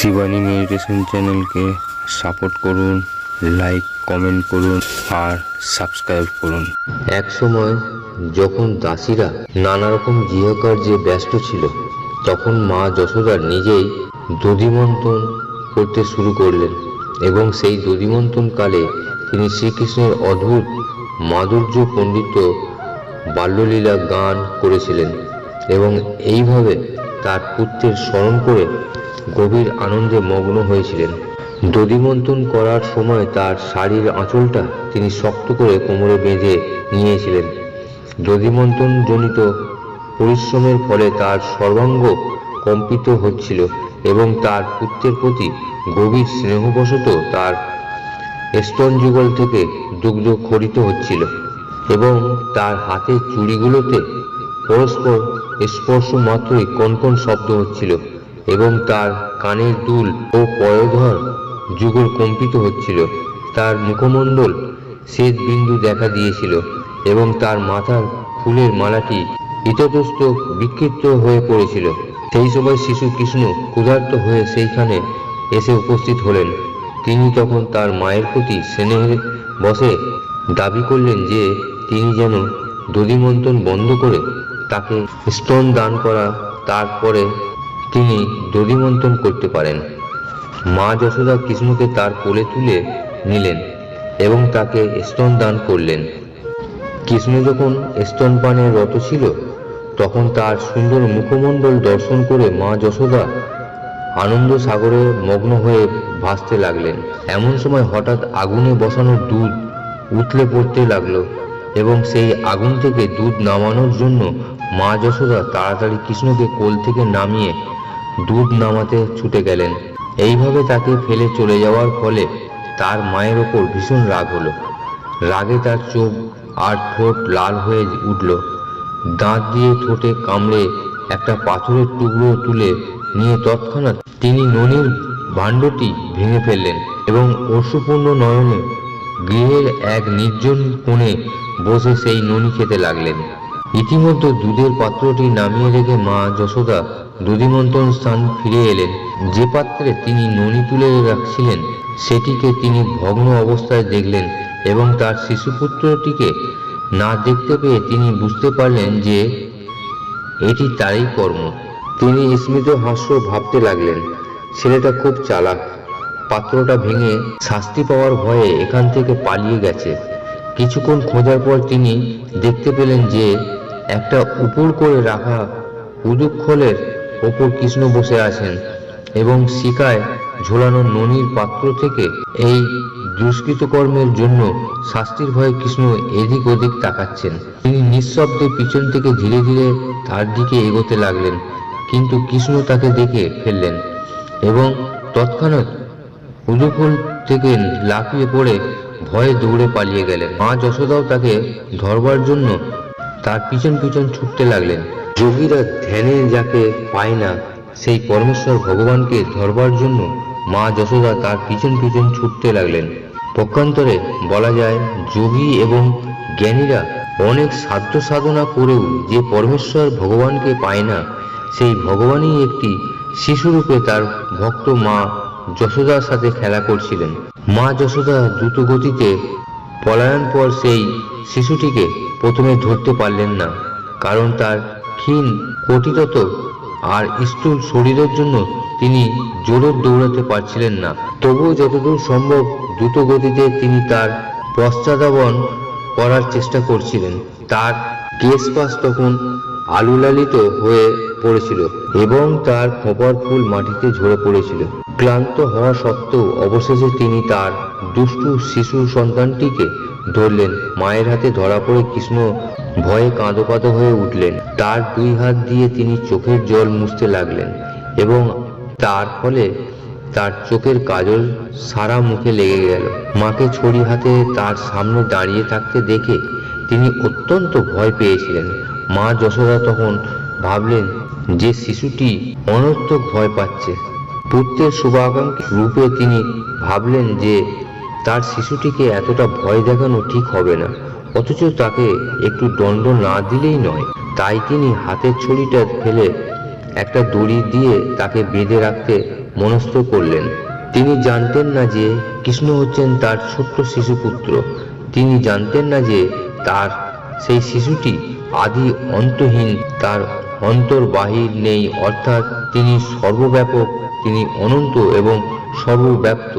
Shivani meditation চ্যানেলকে support করুন like comment করুন আর সাবস্ক্রাইব করুন। এক সময় যখন দাসীরা নানা রকম গৃহকার্যে ব্যস্ত ছিল, তখন মা যশোদা নিজেই দধিমন্থন করতে শুরু করলেন এবং সেই দধিমন্থন কালে তিনি শ্রীকৃষ্ণের অদ্ভুত মাধুর্য পণ্ডিত বাল্যলীলা গান করেছিলেন এবং এইভাবে তার পুত্রের স্মরণ করে গভীর আনন্দে মগ্ন হয়েছিলেন। দধিমন্থন করার সময় তার শাড়ির আঁচলটা তিনি শক্ত করে কোমরে বেঁধে নিয়েছিলেন। দধিমন্থন জনিত পরিশ্রমের ফলে তার সর্বাঙ্গ কম্পিত হচ্ছিল এবং তার পুত্রের প্রতি গভীর স্নেহবশত তার স্তন যুগল থেকে দুগ্ধ খরিত হচ্ছিল এবং তার হাতের চুড়িগুলোতে পরস্পর স্পর্শ মাত্রই কনকন শব্দ হচ্ছিল। এবং তার কানের দুল ও পয়োধর যুগল কম্পিত হচ্ছিল। তার মুখমণ্ডল শ্বেত বিন্দু দেখা দিয়েছিল এবং তার মাথার ফুলের মালাটি ইতদস্ত বিক্ষিপ্ত হয়ে পড়েছিল। সেই সময় শিশু কৃষ্ণ ক্ষুধার্ত হয়ে সেইখানে এসে উপস্থিত হলেন। তিনি তখন তার মায়ের প্রতি স্নেহের বসে দাবি করলেন যে তিনি যেন দধিমন্থন বন্ধ করে তাকে স্তন দান করা তারপরে তিনি দধিমন্থন করতে পারেন। মা যশোদা কৃষ্ণকে তার কোলে তুলে নিলেন এবং তাকে স্তন দান করলেন। কৃষ্ণ যখন স্তনপানে রত ছিল, তখন তার সুন্দর মুখমণ্ডল দর্শন করে মা যশোদা আনন্দ সাগরে মগ্ন হয়ে ভাসতে লাগলেন। এমন সময় হঠাৎ আগুনে বসানো দুধ উতলে পড়তে লাগল এবং সেই আগুন থেকে দুধ নামানোর জন্য মা যশোদা তাড়াতাড়ি কৃষ্ণকে কোল থেকে নামিয়ে দুধ নামাতে ছুটে গেলেন। এইভাবে তাকে ফেলে চলে যাওয়ার ফলে তার মায়ের ওপর ভীষণ রাগ হলো। রাগে তার চোখ আর ঠোঁট লাল হয়ে উঠল। দাঁত দিয়ে ঠোঁটে কামড়ে একটা পাথরের টুকরো তুলে নিয়ে তৎক্ষণাৎ তিনি ননির ভাণ্ডটি ভেঙে ফেললেন এবং অশ্রুপূর্ণ নয়নে গৃহের এক নির্জন কোণে বসে সেই ননি খেতে লাগলেন। ইতিমধ্যে দুধের পাত্রটি নামিয়ে রেখে মা যশোদা দধিমন্থন স্থান ফিরে এলেন। যে পাত্রে তিনি ননি তুলে রাখছিলেন, সেটিকে তিনি ভগ্ন অবস্থায় দেখলেন এবং তার শিশুপুত্রটিকে না দেখতে পেয়ে তিনি বুঝতে পারলেন যে এটি তারই কর্ম। তিনি স্মিত হাস্য ভাবতে লাগলেন, ছেলেটা খুব চালাক। পাত্রটা ভেঙে শাস্তি পাওয়ার ভয়ে এখান থেকে পালিয়ে গেছে। কিছুক্ষণ খোঁজার পর তিনি দেখতে পেলেন যে একটা উপর করে রাখা উদুক্ষলের ওপর কৃষ্ণ বসে আছেন এবং শিকায় ঝোলানো ননির পাত্র থেকে এই দুষ্কৃত কর্মের জন্য শাস্তির ভয়ে কৃষ্ণ এদিক ওদিক তাকাচ্ছেন। তিনি নিঃশব্দে পিছন থেকে ধীরে ধীরে তার দিকে এগোতে লাগলেন, কিন্তু কৃষ্ণ তাকে দেখে ফেললেন এবং তৎক্ষণাৎ উদুকুল থেকে লাফিয়ে পড়ে ভয়ে দৌড়ে পালিয়ে গেলেন। মা যশোদাও তাকে ধরবার জন্য তার পিছন পিছন ছুটতে লাগলেন। যোগীরা ধ্যানে যাকে পায় না, সেই পরমেশ্বর ভগবানকে ধরবার জন্য মা যশোদা তার পিছন পিছন ছুটতে লাগলেন। পক্ষান্তরে বলা যায়, যোগী এবং জ্ঞানীরা অনেক সাধ্য সাধনা করেও যে পরমেশ্বর ভগবানকে পায় না, সেই ভগবানই একটি শিশুরূপে তার ভক্ত মা যশোদার সাথে খেলা করছিলেন। মা যশোদা দ্রুত গতিতে পলায়ন পর সেই শিশুটিকে প্রথমে ধরতে পারলেন না, কারণ তার ক্ষীণ কটিতত আর স্থূল শরীরের জন্য তিনি জোরে দৌড়াতে পারছিলেন না। তবুও যতদূর সম্ভব দ্রুত গতিতে তিনি তার পশ্চাদাবন করার চেষ্টা করছিলেন। তার কেশপাশ তখন আলুলালিত হয়ে পড়েছিল এবং তার খোঁপার ফুল মাটিতে ঝরে পড়েছিল। ক্লান্ত হওয়া সত্ত্বেও অবশেষে তিনি তার দুষ্টু শিশু সন্তানটিকে ধরলেন। মায়ের হাতে ধরা পড়ে কৃষ্ণ ভয়ে কাঁদো কাঁদো হয়ে উঠলেন। তার দুই হাত দিয়ে তিনি চোখের জল মুছতে লাগলেন এবং তার ফলে তার চোখের কাজল সারা মুখে লেগে গেল। মাকে ছড়ি হাতে তার সামনে দাঁড়িয়ে থাকতে দেখে তিনি অত্যন্ত ভয় পেয়েছিলেন। মা যশোদা তখন ভাবলেন যে শিশুটি অনর্থক ভয় পাচ্ছে। পুত্রের শুভাকাঙ্ক্ষী রূপে তিনি ভাবলেন যে তার শিশুটিকে এতটা ভয় দেখানো ঠিক হবে না, অথচ তাকে একটু দণ্ড না দিলেই নয়। তাই তিনি হাতের ছড়িটা ফেলে একটা দড়ি দিয়ে তাকে বেঁধে রাখতে মনস্থ করলেন। তিনি জানতেন না যে কৃষ্ণ হচ্ছেন তার ছোট্ট শিশুপুত্র। তিনি জানতেন না যে তার সেই শিশুটি আদি অন্তহীন, তার অন্তর বাহির নেই, অর্থাৎ তিনি সর্বব্যাপক, তিনি অনন্ত এবং সর্বব্যাপ্ত।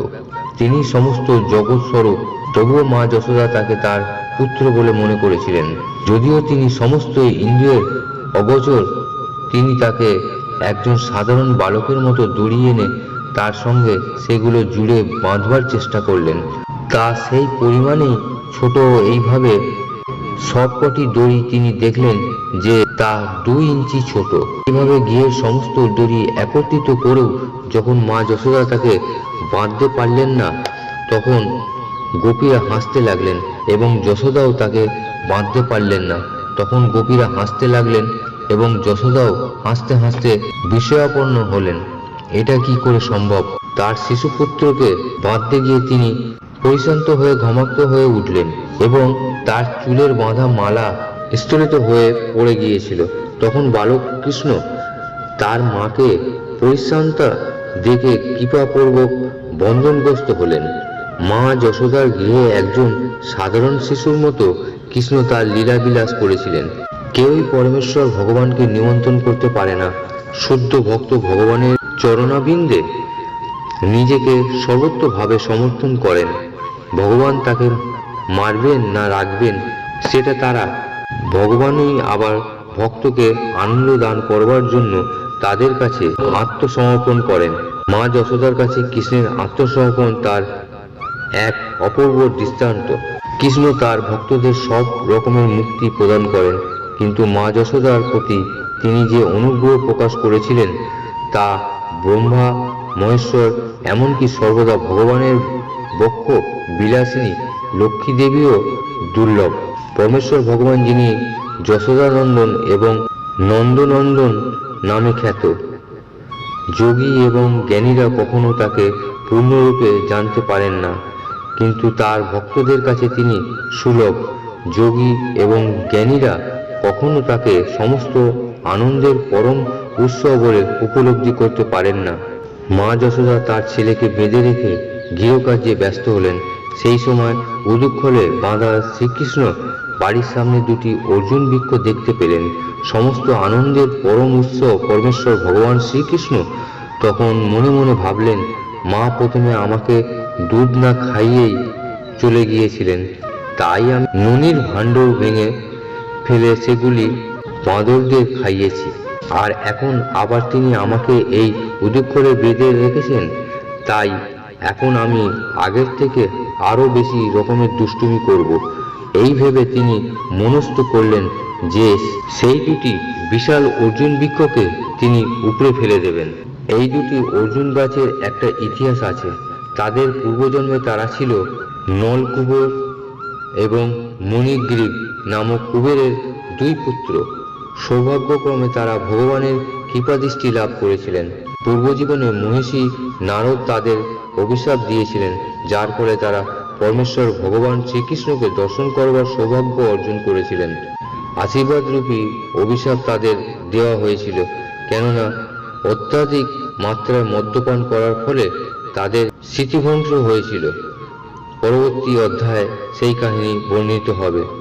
তিনি সমস্ত জগৎ স্বরূপ তবুও মা যশোদা তাকে তার পুত্র বলে মনে করেছিলেন। যদিও তিনি সমস্ত ইন্দ্রিয়ের অগোচর, তিনি তাকে একজন সাধারণ বালকের মতো দড়িয়ে এনে তার সঙ্গে সেগুলো জুড়ে বাঁধবার চেষ্টা করলেন। তা সেই পরিমাণেই ছোট এইভাবে সবকটি দড়ি তিনি দেখলেন যে তা দুই ইঞ্চি ছোট। এভাবে গিয়ে সমস্ত দড়ি একত্রিত করেও যখন মা যশোদা তাকে বাঁধতে পারলেন না, তখন গোপীরা হাসতে লাগলেন এবং যশোদাও তাকে বাঁধতে পারলেন না। তখন গোপীরা হাসতে লাগলেন এবং যশোদাও হাসতে হাসতে বিষয়াপন্ন হলেন। এটা কি করে সম্ভব? তার শিশুপুত্রকে বাঁধতে গিয়ে তিনি পরিশান্ত হয়ে ঘমাক্ত হয়ে উঠলেন এবং তার চুলের বাঁধা মালা স্থলিত হয়ে পড়ে গিয়েছিল। তখন বালক কৃষ্ণ তার মাকে পরিশ্রান্তা দেখে কৃপাপূর্বক বন্ধনগ্রস্ত হলেন। মা যশোদার গৃহে একজন সাধারণ শিশুর মতো কৃষ্ণ তার লীলাবিলাস করেছিলেন। কেউই পরমেশ্বর ভগবানকে নিমন্ত্রণ করতে পারে না। শুদ্ধ ভক্ত ভগবানের চরণাবিন্দে নিজেকে সর্বত্রভাবে সমর্থন করেন। ভগবান তাকে মারবেন না রাখবেন, সেটা তারা। ভগবানই আবার ভক্তকে আনন্দ দান করবার জন্য তাদের কাছে আত্মসমর্পণ করেন। মা যশোদার কাছে কৃষ্ণের আত্মসমর্পণ তার এক অপূর্ব দৃষ্টান্ত। কৃষ্ণ তার ভক্তদের সব রকমের মুক্তি প্রদান করেন, কিন্তু মা যশোদার প্রতি তিনি যে অনুগ্রহ প্রকাশ করেছিলেন, তা ব্রহ্মা, মহেশ্বর, এমনকি সর্বদা ভগবানের বক্ষ, বিলাসিনী লক্ষ্মী দেবীও দুর্লভ। পরমেশ্বর ভগবান যিনি যশোদানন্দন এবং নন্দনন্দন নামে খ্যাত। যোগী এবং জ্ঞানীরা কখনো তাকে পূর্ণরূপে জানতে পারেন না, কিন্তু তার ভক্তদের কাছে তিনি সুলভ। যোগী এবং জ্ঞানীরা কখনো তাকে সমস্ত আনন্দের পরম উৎস বলে উপলব্ধি করতে পারেন না। মা যশোদা তার ছেলেকে বেঁধে রেখে গৃহকার্যে ব্যস্ত হলেন। সেই সময় উদুক্ষলে বাঁধা শ্রীকৃষ্ণ বাড়ির সামনে দুটি অর্জুন বৃক্ষ দেখতে পেলেন। সমস্ত আনন্দের পরম উৎস পরমেশ্বর ভগবান শ্রীকৃষ্ণ। তখন মনে মনে ভাবলেন, মা প্রথমে আমাকে দুধ না খাইয়েই চলে গিয়েছিলেন। তাই আমি ননির ভাণ্ড ভেঙে ফেলে সেগুলি বাঁদরদের খাইয়েছি। আর এখন আবার তিনি আমাকে এই উদুক্ষরে বেঁধে রেখেছেন। তাই এখন আমি আগের থেকে আরও বেশি রকমের দুষ্টুমি করব। এই ভেবে তিনি মনস্থ করলেন যে সেই দুটি বিশাল অর্জুন বৃক্ষকে তিনি উপড়ে ফেলে দেবেন। এই দুটি অর্জুন গাছের একটা ইতিহাস আছে। তাদের পূর্বজন্মে তারা ছিল নলকুবর এবং মণিগ্রীব নামক কুবেরের দুই পুত্র। সৌভাগ্যক্রমে তারা ভগবানের কৃপাদৃষ্টি লাভ করেছিলেন। পূর্বজীবনে মহিষী নারদ তাদের অভিশাপ দিয়েছিলেন, যার ফলে তারা পরমেশ্বর ভগবান শ্রীকৃষ্ণকে দর্শন করবার সৌভাগ্য অর্জন করেছিলেন। আশীর্বাদ রূপী অভিশাপ তাদের দেওয়া হয়েছিল, কেননা অত্যাধিক মাত্রায় মদ্যপান করার ফলে তাদের স্মৃতিভ্রংশ হয়েছিল। পরবর্তী অধ্যায় সেই কাহিনী বর্ণিত হবে।